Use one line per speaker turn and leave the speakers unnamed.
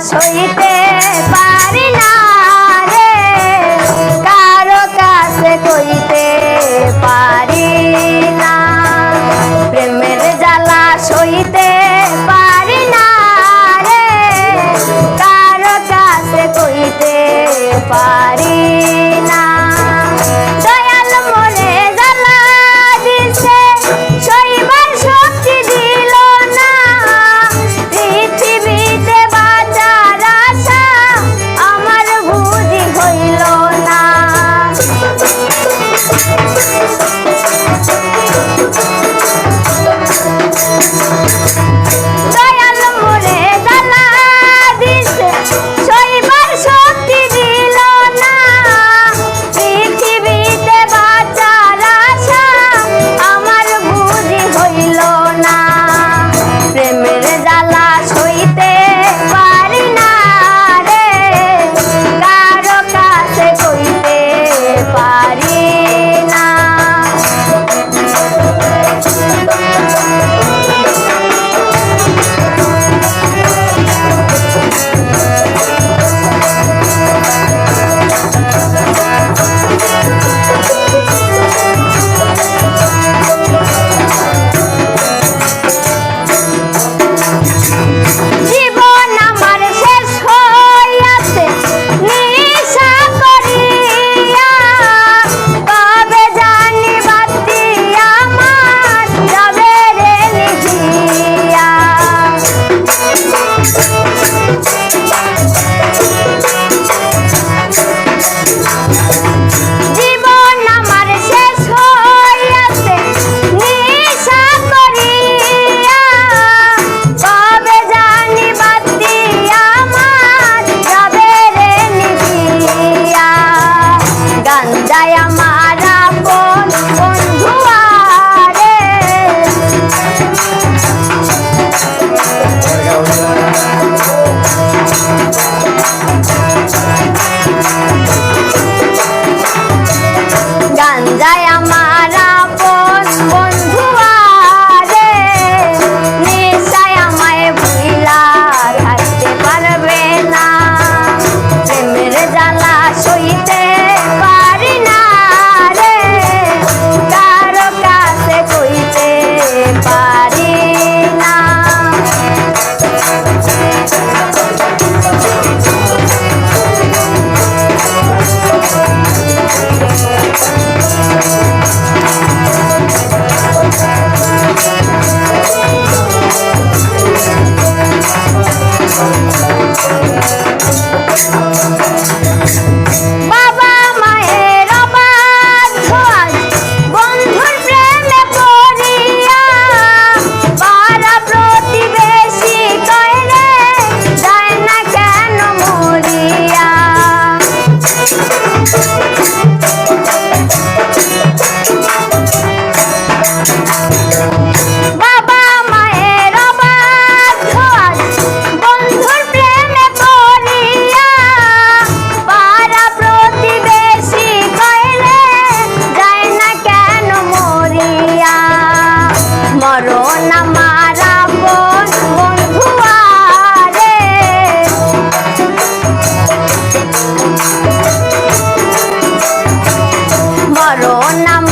সইতে পারি না রে। কারও কাছে কইতে পারি না। প্রেমের জ্বালা সইতে পারি না রে। কারও কাছে কইতে পারি Con.